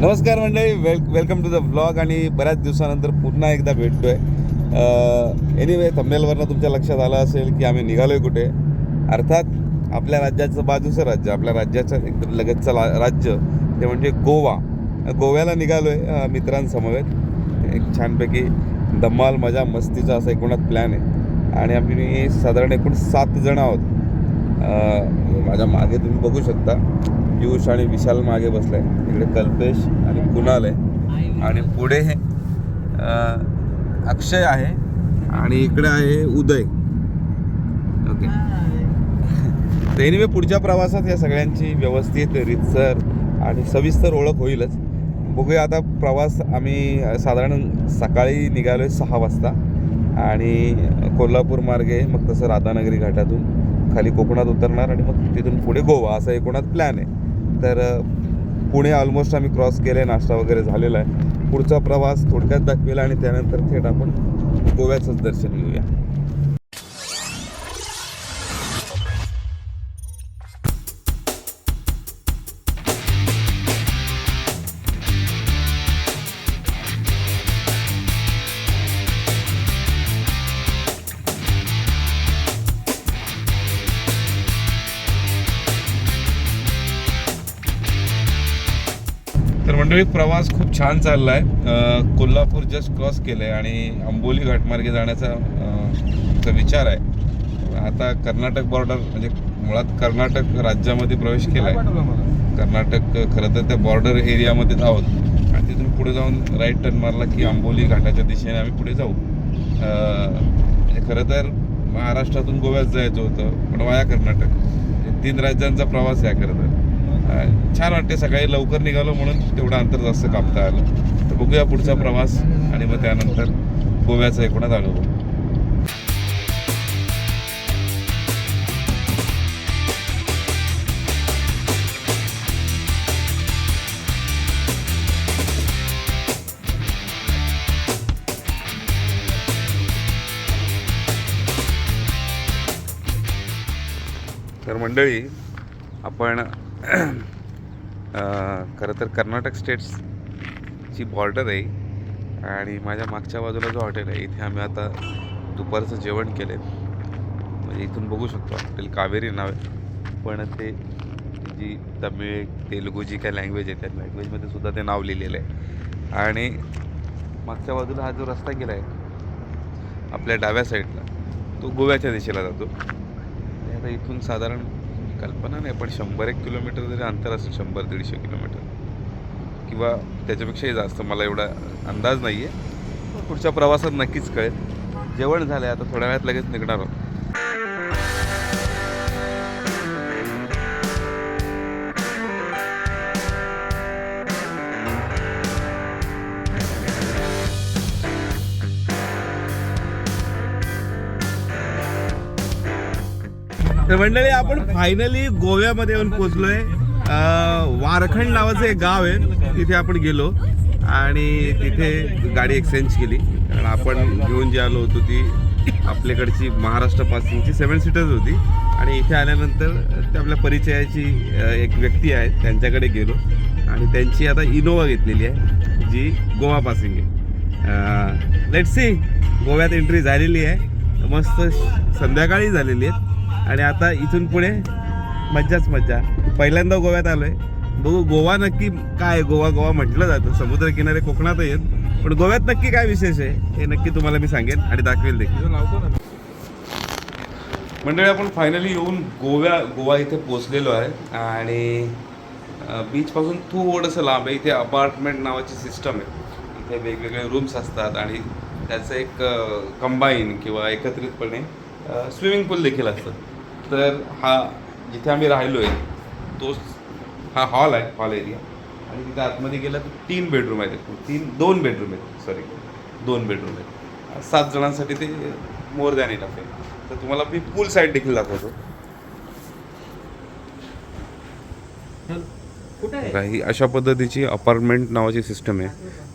नमस्कार मंडळी well welcome to the blog आणि बऱ्याच दिवसानंतर पुन्हा एकदा भेटतोय. एनिवे थंबेलवरनं तुमच्या लक्षात आलं असेल की आम्ही निघालोय कुठे? अर्थात आपल्या राज्याचं बाजूचं राज्य आपल्या राज्याचं एकदम लगतचं ला राज्य ते म्हणजे गोवा. गोव्याला निघालोय आहे मित्रांसमवेत. एक छानपैकी धम्माल मजा मस्तीचा असा एकूणात प्लॅन आहे. आणि आम्ही साधारण एकूण सात जण आहोत. माझ्या मागे तुम्ही बघू शकता. पियुष आणि विशाल मागे बसलाय. इकडे कल्पेश आणि कुणाल आहे. आणि पुढे अ, अक्षय आहे आणि इकडे आहे उदय. ओके. तर एनिवे पुढच्या प्रवासात या सगळ्यांची व्यवस्थित रितसर आणि सविस्तर ओळख होईलच. बघूया आता प्रवास आम्ही साधारण सकाळी निघालो आहे सहा वाजता. आणि कोल्हापूर मार्गे मग तसं राधानगरी घाटातून खाली कोकणात उतरणार आणि मग तिथून पुढे गोवा. असा एकूणात प्लॅन आहे. तर पुणे ऑलमोस्ट आम्ही क्रॉस केलं आहे नाश्ता वगैरे झालेला आहे. पुढचा प्रवास थोडक्यात दाखवेला आणि त्यानंतर थेट आपण गोव्याचंच दर्शन घेऊया. मंडळी प्रवास खूप छान चालला आहे कोल्हापूर जस्ट क्रॉस केलं आहे आणि आंबोली घाटमार्गे जाण्याचा विचार आहे. आता कर्नाटक बॉर्डर म्हणजे मुळात कर्नाटक राज्यामध्ये प्रवेश केला आहे कर्नाटक खरं तर त्या बॉर्डर एरियामध्येच आहोत. आणि तिथून पुढे जाऊन राईट टर्न मारला की आंबोली घाटाच्या दिशेने आम्ही पुढे जाऊ. म्हणजे खरं तर महाराष्ट्रातून गोव्यात जायचं होतं पण वाया कर्नाटक. तीन राज्यांचा प्रवास आहे खरं तर. छान वाटते सकाळी लवकर निघालो म्हणून तेवढं अंतर जास्त कापता आलं. तर बघूया पुढचा प्रवास आणि मग त्यानंतर गोव्याचा एकूणच अनुभव. तर मंडळी आपण खरं तर कर्नाटक स्टेट्सची बॉर्डर आहे आणि माझ्या मागच्या बाजूला जो हॉटेल आहे इथे आम्ही आता दुपारचं जेवण केलं आहे म्हणजे इथून बघू शकतो हॉटेल कावेरी नाव आहे. पण ते जी तमिळ तेलुगू जी काय लँग्वेज आहे त्या लँग्वेजमध्ये सुद्धा ते नाव लिहिलेलं आहे. आणि मागच्या बाजूला हा जो रस्ता गेला आहे आपल्या डाव्या साईडला तो गोव्याच्या दिशेला जातो. आता इथून साधारण कल्पना नाही पण शंभर एक किलोमीटर जरी अंतर असेल शंभर दीडशे किलोमीटर. किंवा त्याच्यापेक्षाही जास्त मला एवढा अंदाज नाही आहे पुढच्या प्रवासात नक्कीच कळेल. जेवण झालं आहे आता थोड्या वेळात लगेच निघणार आहोत. तर मंडळी आपण फायनली गोव्यामध्ये येऊन पोचलोय वारखंड नावाचं एक गाव आहे. तिथे आपण गेलो आणि तिथे गाडी एक्सचेंज केली. कारण आपण घेऊन जी आलो होतो ती आपल्याकडची महाराष्ट्र पासिंगची सेवन सीटर्स होती. आणि इथे आल्यानंतर ते आपल्या परिचयाची एक व्यक्ती आहे. त्यांच्याकडे गेलो. आणि त्यांची आता इनोवा घेतलेली आहे जी गोवा पासिंग आहे. लेट सी गोव्यात एंट्री झालेली आहे. मस्त संध्याकाळी झालेली आहे. आणि आता इथून पुढे मज्जाच मज्जा. पहिल्यांदा गोव्यात आलोय. बघू गोवा नक्की काय आहे? गोवा गोवा म्हटलं जातं. समुद्रकिनारे कोकणात येत पण गोव्यात नक्की काय विशेष आहे हे नक्की तुम्हाला मी सांगेन आणि दाखवेल देखील. मंडळी आपण फायनली येऊन गोव्या गोवा इथे पोचलेलो आहे. आणि बीचपासून थोडंसं लांब आहे. इथे अपार्टमेंट नावाची सिस्टम आहे. इथे वेगवेगळे रूम्स असतात आणि त्याचं एक कंबाईन किंवा एकत्रितपणे स्विमिंग पूल देखील असतं. तर हा जिथे आम्ही राहिलो आहे तोच हा हॉल आहे हॉल एरिया. आणि तिथे आतमध्ये गेलं तर तीन बेडरूम आहेत. तीन दोन बेडरूम आहेत सॉरी दोन बेडरूम आहेत. सात जणांसाठी ते मोर दॅन इनफ आहे. तर तुम्हाला मी पूल साईड देखील दाखवतो. ही अशा पद्धतीची अपार्टमेंट नावाची सिस्टम आहे.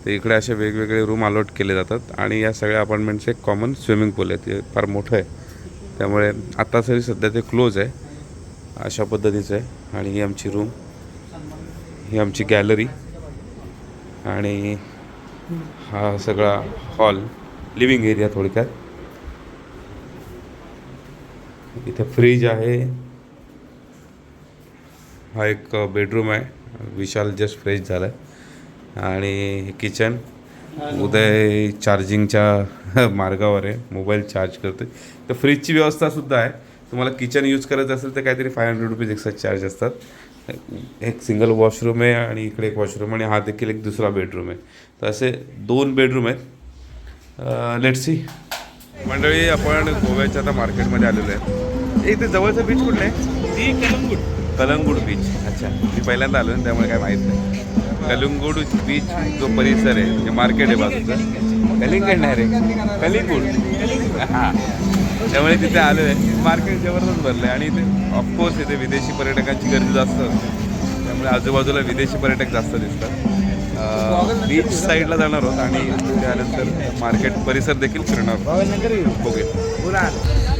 तर इकडे असे वेगवेगळे रूम अलॉट केले जातात. आणि या सगळ्या अपार्टमेंटचं एक कॉमन स्विमिंग पूल आहे. ते फार मोठं आहे. त्यामुळे आता तरी सध्या ते क्लोज आहे. अशा पद्धतीचं आहे. आणि ही आमची रूम ही आमची गॅलरी आणि हा सगळा हॉल लिव्हिंग एरिया थोडक्यात. इथे फ्रीज आहे. हा एक बेडरूम आहे. विशाल जस्ट फ्रेश झाला आहे आणि किचन उदय चार्जिंगच्या मार्गावर आहे मोबाईल चार्ज करते तर फ्रीजची व्यवस्थासुद्धा आहे. तुम्हाला किचन यूज करायचं असेल तर काहीतरी five hundred rupees extra charge असतात. एक सिंगल वॉशरूम आहे आणि इकडे एक वॉशरूम आणि हा देखील एक दुसरा बेडरूम आहे. तर असे दोन बेडरूम आहेत. लेट सी मंडळी आपण गोव्याच्या आता मार्केटमध्ये आलेलो आहे. इथे जवळचं बीच कुठलं आहे? ती कलंगूट. कलंगूड बीच अच्छा मी पहिल्यांदा आलो त्यामुळे काय माहीत नाही. कलिंगूड बीच जो परिसर आहे म्हणजे मार्केट आहे बाजूचं कलिंगड नाही रे कलिंगूड. हां. त्यामुळे तिथे आलो आहे. मार्केट जबरदस्त भरलं आहे आणि इथे ऑफकोर्स इथे विदेशी पर्यटकांची गर्दी जास्त असते. त्यामुळे आजूबाजूला विदेशी पर्यटक जास्त दिसतात. बीच साईडला जाणार आहोत आणि त्यानंतर मार्केट परिसर देखील फिरणार आहोत. बघूया.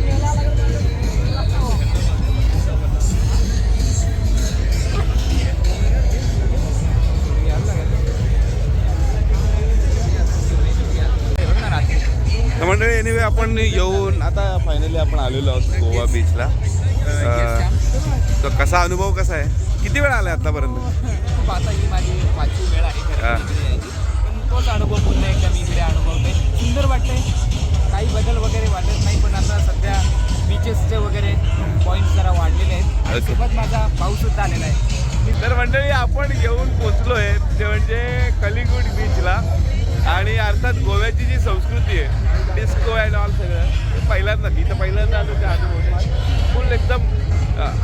मंडळी एनिवे आपण येऊन आता फायनली आपण आलेलो आहोत गोवा बीचला तर कसा अनुभव कसा आहे? किती वेळ आला आतापर्यंत? आता ही माझी पाचवी वेळ आहे तोच अनुभव पुन्हा एकदा मी इकडे अनुभवतोय सुंदर वाटतंय. काही बदल वगैरे वाटत नाही पण आता सध्या बीचेसचे वगैरे पॉईंट जरा वाढलेले आहेत. आणि. सोबत माझा भाऊ सुद्धा आलेला आहे. तर मंडळी आपण येऊन पोचलोय ते म्हणजे कलिंगूड बीचला आणि अर्थात गोव्याची जी संस्कृती आहे डिस्को अँड ऑल सगळं ते पहिल्यांदा मी तर पहिल्यांदा आलो त्या अनुभव फुल एकदम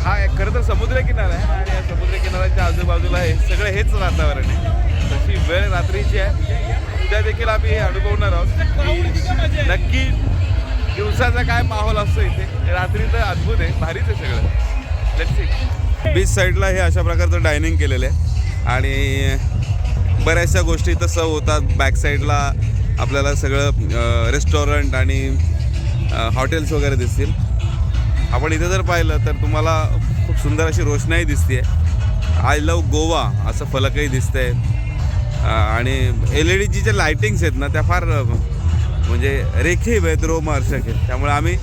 हा खरं तर समुद्रकिनारा आहे आणि या समुद्रकिनाऱ्याच्या आजूबाजूला हे सगळं हेच वातावरण आहे. तशी वेळ रात्रीची आहे. उद्या देखील आम्ही हे अनुभवणार आहोत की नक्की दिवसाचा काय माहोल असतो इथे. रात्री तर अद्भुत आहे भारीच आहे सगळं. लेट्स सी बीच साईडला हे अशा प्रकारचं डायनिंग केलेलं आहे. आणि बऱ्याचशा गोष्टी तसं होतात. बॅक साईडला आपल्याला सगळं रेस्टॉरंट आणि हॉटेल्स वगैरे दिसतील. आपण इथे जर पाहिलं तर तुम्हाला खूप सुंदर अशी रोषणाई दिसते आय लव गोवा असं फलकही दिसतंय. अं, आणि एल ई डीची ज्या लायटिंग्स आहेत ना त्या फार म्हणजे रेखीव आहेत रोमहर्षक आहेत. त्यामुळे आम्ही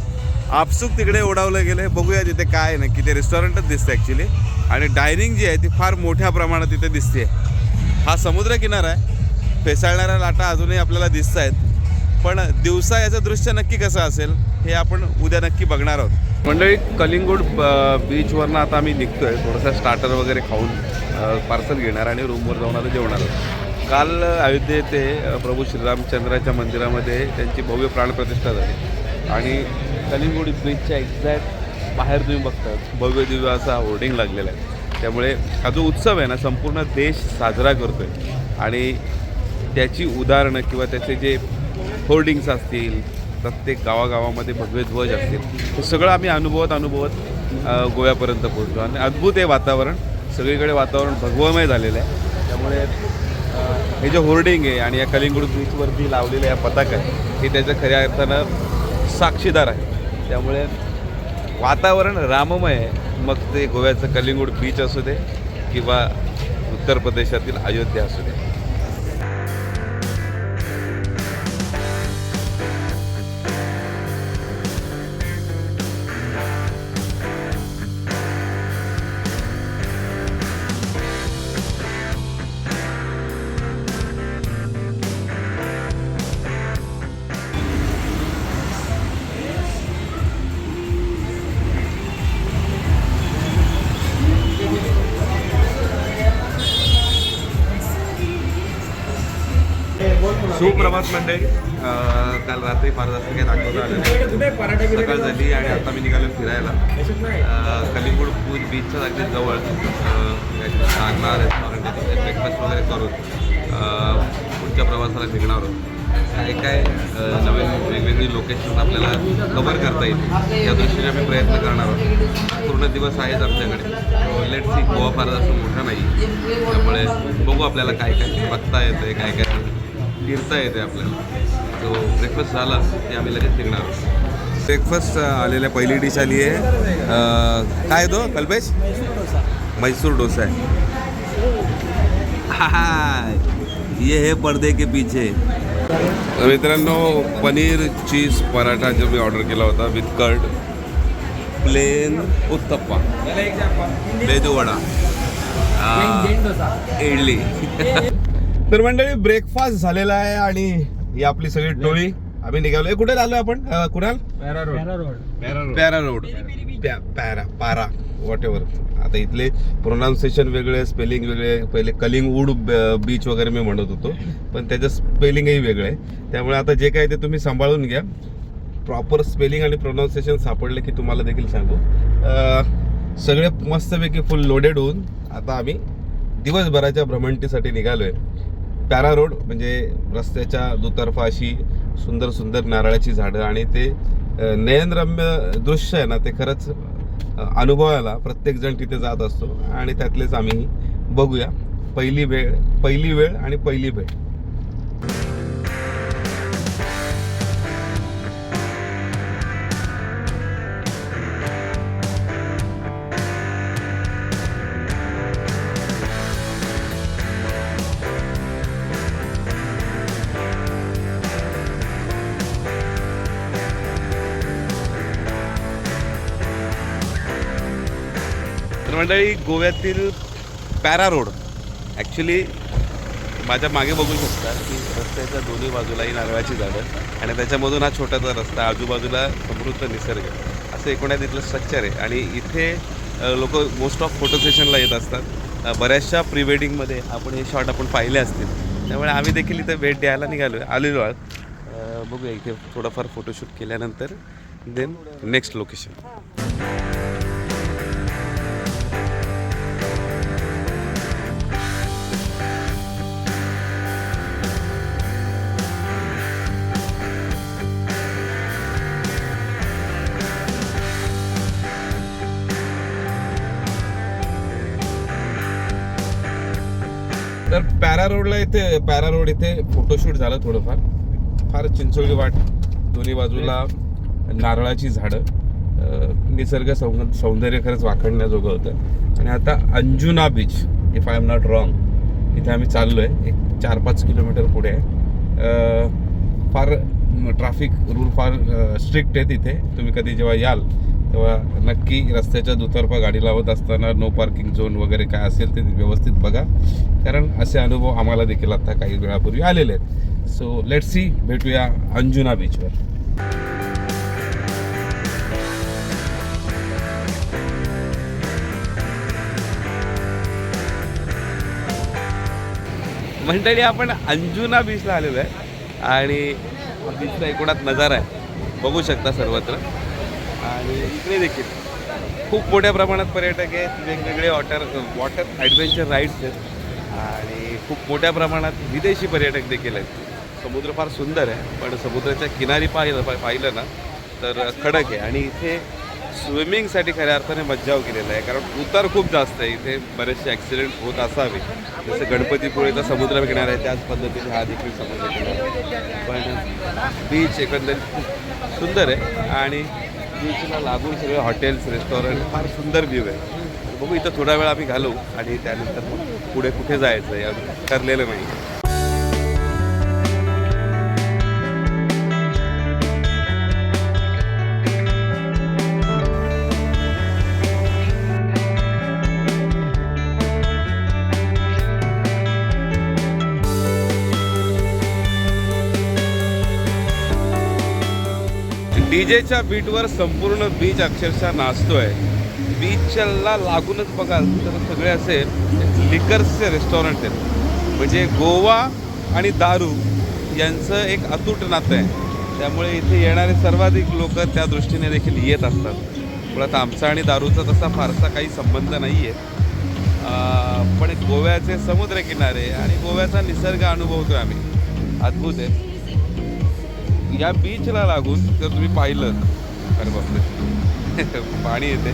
आपसूक तिकडे ओढावलं गेलं बघूया तिथे काय आहे. नक्की ते रेस्टॉरंटच दिसतं ॲक्च्युली आणि डायनिंग जी आहे ती फार मोठ्या प्रमाणात तिथे दिसते हा समुद्रकिनारा आहे. फेसाळणाऱ्या लाटा अजूनही आपल्याला दिसत आहेत पण दिवसा याचं दृश्य नक्की कसं असेल हे आपण उद्या नक्की बघणार आहोत. मंडळी कलिंगूड बीचवरनं आता आम्ही निघतोय. थोडंसं स्टार्टर वगैरे खाऊन पार्सल घेणार आणि रूमवर जाऊन आता जेवणार आहोत. काल अयोध्ये येथे प्रभू श्रीरामचंद्राच्या मंदिरामध्ये त्यांची भव्य प्राणप्रतिष्ठा झाली. आणि कलिंगूड बीचच्या एक्झॅक्ट बाहेर तुम्ही बघता भव्य दिव्य असा होर्डिंग लागलेला आहे. त्यामुळे हा जो उत्सव आहे ना संपूर्ण देश साजरा करतो आहे आणि त्याची उदाहरणं किंवा त्याचे जे होर्डिंग्स असतील प्रत्येक गावागावामध्ये भगवे ध्वज असतील हे सगळं आम्ही अनुभवत अनुभवत गोव्यापर्यंत पोहोचलो. आणि अद्भुत आहे वातावरण. सगळीकडे वातावरण भगवमय झालेलं आहे. त्यामुळे हे जे होर्डिंग आहे आणि या कलिंगूड बीचवरती लावलेल्या या पताक आहे हे त्याचं खऱ्या अर्थानं साक्षीदार आहे त्यामुळे वातावरण राममय आहे. मग ते गोव्याचं कलिंगूड बीच असू दे किंवा उत्तर प्रदेशातील अयोध्या असू दे. सुप्रभात म्हणते काल रात्री फार जास्त काही दाखवता आलं. नाही सकाळ झाली आणि आता मी निघालो फिरायला. कलिंगूड पूल बीचच्या अगदी जवळ. सांगणार रेस्टॉरंट आहे. तिथे ब्रेकफास्ट वगैरे करून पुढच्या प्रवासाला निघणार आहोत. काय काय नवीन वेगवेगळी लोकेशन आपल्याला कव्हर करता येईल. या दृष्टीने आम्ही प्रयत्न करणार आहोत. पूर्ण दिवस आहेच आमच्याकडे. लेट सी गोवा फार जास्त मोठा नाही. त्यामुळे बघू आपल्याला काय काय बघता येतं काय काय फिरता येते आपल्याला. तो ब्रेकफास्ट झाला की आम्ही लगेच निघणार आहोत. ब्रेकफास्ट आलेल्या पहिली डिश आली आहे. काय तो कल्पेश? म्हैसूर डोसा आहे. हाय ये है पर्दे के पीछे. मित्रांनो पनीर चीज पराठा जो मी ऑर्डर केला होता with curd plain uttapa. Medu vada. Idli. तर मंडळी ब्रेकफास्ट झालेला आहे आणि ही आपली सगळी टोळी. आम्ही निघालोय. कुठे आलोय आपण? अं, कुणाल? पॅरा रोड. प्या- पॅरा पारा वॉट एव्हर आता इथले प्रोनाऊन्सिएशन वेगळे स्पेलिंग वेगळे. पहिले कलिंगवूड बीच वगैरे मी म्हणत होतो. पण त्याचं स्पेलिंगही वेगळं. आहे त्यामुळे आता जे काय ते तुम्ही सांभाळून घ्या. प्रॉपर स्पेलिंग आणि प्रोनाऊन्सिएशन सापडले की तुम्हाला देखील सांगू. अं, सगळे मस्तपैकी फुल लोडेड होऊन आता आम्ही दिवसभराच्या भ्रमंतीसाठी निघालोय. पॅरा रोड म्हणजे रस्त्याच्या दुतर्फा अशी सुंदर सुंदर नारळाची झाडं आणि ते नयनरम्य दृश्य आहे ना ते खरंच अनुभवायला प्रत्येक जण तिथे जात असतो. आणि त्यातलेच आम्ही बघूया. पहिली वेळ पहिली वेळ आणि पहिली भेट. मंडळी गोव्यातील पॅरा रोड. ॲक्च्युली माझ्या मागे बघू शकता की रस्त्याच्या दोन्ही बाजूला ही नारळाची झाडं आणि त्याच्यामधून हा छोटासा रस्ता आजूबाजूला समृद्ध निसर्ग असं एकूणात इथलं स्ट्रक्चर आहे. आणि इथे लोक मोस्ट ऑफ फोटो सेशनला येत असतात. बऱ्याचशा प्री वेडिंगमध्ये आपण हे शॉट आपण पाहिले असतील. त्यामुळे आम्ही देखील इथे भेट द्यायला निघालो आहे आलेलो आहोत. बघूया इथे थोडंफार फोटोशूट केल्यानंतर देन नेक्स्ट लोकेशन रोडला इथे पॅरा रोड इथे फोटोशूट झालं थोडंफार. फार चिंचोळी वाट दोन्ही बाजूला नारळाची झाडं निसर्ग सौ सौंदर्य खरंच वाखडण्याजोगं होतं. आणि आता Anjuna beach if I am not wrong इथे आम्ही चाललो आहे एक चार पाच किलोमीटर पुढे आहे. फार ट्रॅफिक रूल फार स्ट्रिक्ट आहेत इथे. तुम्ही कधी जेव्हा याल तेव्हा नक्की रस्त्याच्या दुतर्फा गाडी लावत असताना नो पार्किंग झोन वगैरे काय असेल ते व्यवस्थित बघा. कारण असे अनुभव आम्हाला देखील आता काही वेळापूर्वी आलेले आहेत. सो लेट सी भेटूया अंजुना बीचवर मंडळी आपण अंजुना बीचला आलेलो आहे. आणि बीचचा एकूणात नजारा आहे. बघू शकता सर्वत्र. आणि इकडे देखील खूप मोठ्या प्रमाणात पर्यटक आहेत. वेगवेगळे वॉटर वॉटर ॲडव्हेंचर राईड्स आहेत. आणि खूप मोठ्या प्रमाणात विदेशी पर्यटक देखील आहेत. समुद्र फार सुंदर आहे पण समुद्राच्या किनारी पाहिलं पा- पाहिलं ना तर खडक आहे. आणि इथे स्विमिंगसाठी खऱ्या अर्थाने मज्जाव केलेला हो आहे कारण उतार खूप जास्त आहे. इथे बरेचसे ॲक्सिडेंट होत असावे. जसं गणपतीपुळेचा समुद्र किनारा आहे त्याच पद्धतीने हा देखील समुद्र किनारा पण बीच एकंदरीत खूप सुंदर आहे. आणि बीचला लागून सगळे हॉटेल्स रेस्टॉरंट फार सुंदर व्ह्यू आहे. बघू इथं थोडा वेळ आम्ही घालू आणि त्यानंतर मग पुढे कुठे जायचं या ठरलेलं नाही. डीजेच्या बीटवर संपूर्ण बीच अक्षरशः नाचतोय. बीचला लागूनच बघाल तर सगळे असे लिकर्सचे रेस्टॉरंट आहेत. म्हणजे गोवा आणि दारू यांचं एक अतूट नातं आहे. त्यामुळे इथे येणारे सर्वाधिक लोक त्या दृष्टीने देखील येत असतात. मुळात आमचा आणि दारूचा तसा फारसा काही संबंध नाही आहे पण गोव्याचे समुद्रकिनारे आणि गोव्याचा निसर्ग अनुभवतो आम्ही. अद्भुत आहे. या बीचला लागून जर तुम्ही पाहिलं अरे बापरे. पाणी येते.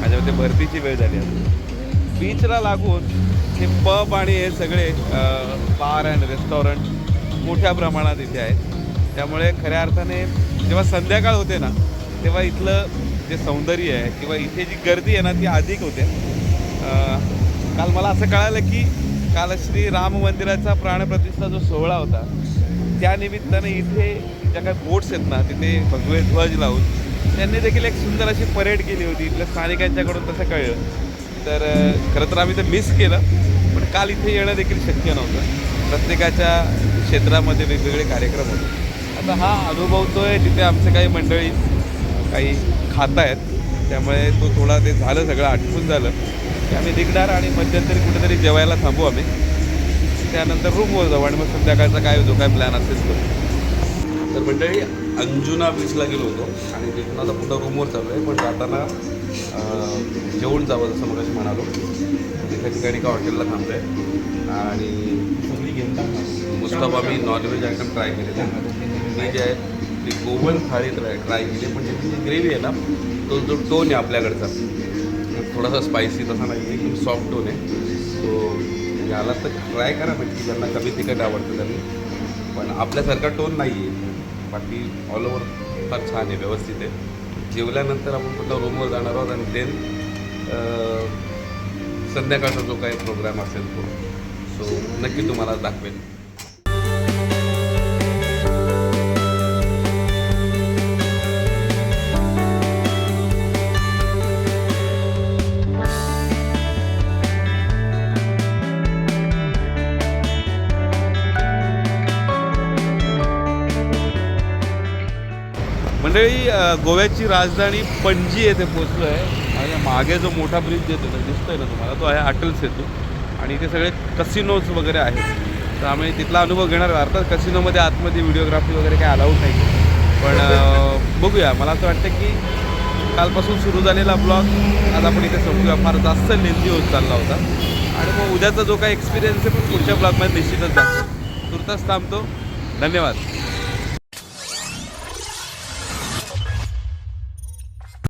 माझ्यामध्ये भरतीची वेळ झाली आता. बीचला लागून हे पब आणि हे सगळे बार अँड रेस्टॉरंट मोठ्या प्रमाणात इथे आहेत. त्यामुळे खऱ्या अर्थाने जेव्हा संध्याकाळ होते ना तेव्हा इथलं जे सौंदर्य आहे किंवा इथे जी गर्दी आहे ना ती अधिक होते. काल मला असं कळालं की काल श्री राम मंदिराचा प्राणप्रतिष्ठा जो सोहळा होता त्या निमित्ताने इथे ज्या काही बोट्स आहेत ना तिथे भगवे ध्वज लावून त्यांनी देखील एक सुंदर अशी परेड केली होती. इथल्या स्थानिकांच्याकडून तसं कळलं. तर खरं तर आम्ही ते मिस केलं पण काल इथे येणं देखील शक्य नव्हतं. प्रत्येकाच्या क्षेत्रामध्ये वेगवेगळे कार्यक्रम होते. आता हा अनुभवतोय तिथे आमचे काही मंडळी काही खात आहेत त्यामुळे तो थोडा ते झालं सगळं आटपून झालं. की आम्ही निघणार आणि मध्यंतरी कुठेतरी जेवायला थांबू आम्ही. त्यानंतर रूमवर जाऊ आणि मग संध्याकाळचा काय जो काय प्लॅन असेल तो. तर मंडळी अंजुना बीचला गेलो होतो आणि तिथून आता पुन्हा रूमवर चालू आहे पण जाताना जेवण जावं जसं मग म्हणालो. एका ठिकाणी का हॉटेलला थांबतोय आणि मुस्तफा मी नॉनव्हेज आयटम ट्राय केले मी जे आहे ती गोवन थाळी ट्राय ट्राय केली पण त्याची जी ग्रेव्ही आहे ना तो जो टोन आहे आपल्याकडचा. थोडासा स्पायसी तसा नाही आहे एकदम सॉफ्ट टोन आहे. याला तर ट्राय करा म्हणजे नक्की ज्यांना कमी तिखट आवडतं त्यांनी पण आपल्यासारखा टोन नाही आहे बाकी ऑल ओव्हर फार छान आहे व्यवस्थित आहे. जेवल्यानंतर आपण पुन्हा रूमवर जाणार आहोत आणि देन संध्याकाळचा जो काही प्रोग्राम असेल तो. सो नक्की तुम्हाला दाखवेल मंडळी गोव्याची राजधानी पणजी येथे पोचलो आहे आणि मागे जो मोठा ब्रिज येतो ना दिसतोय ना तुम्हाला तो आहे अटल सेतू. आणि इथे सगळे कसिनोज वगैरे आहेत. तर आम्ही तिथला अनुभव घेणार आहे. अर्थात कसिनोमध्ये आतमध्ये व्हिडिओग्राफी वगैरे काही अलाउड नाही पण बघूया. मला असं वाटतं की कालपासून सुरू झालेला ब्लॉग आज आपण इथे संपूया. फार जास्त लेंदी होत चालला होता. आणि मग उद्याचा जो काही एक्सपिरियन्स आहे पण पुढच्या ब्लॉगमध्ये निश्चितच जातो. तुर्तास थांबतो. धन्यवाद.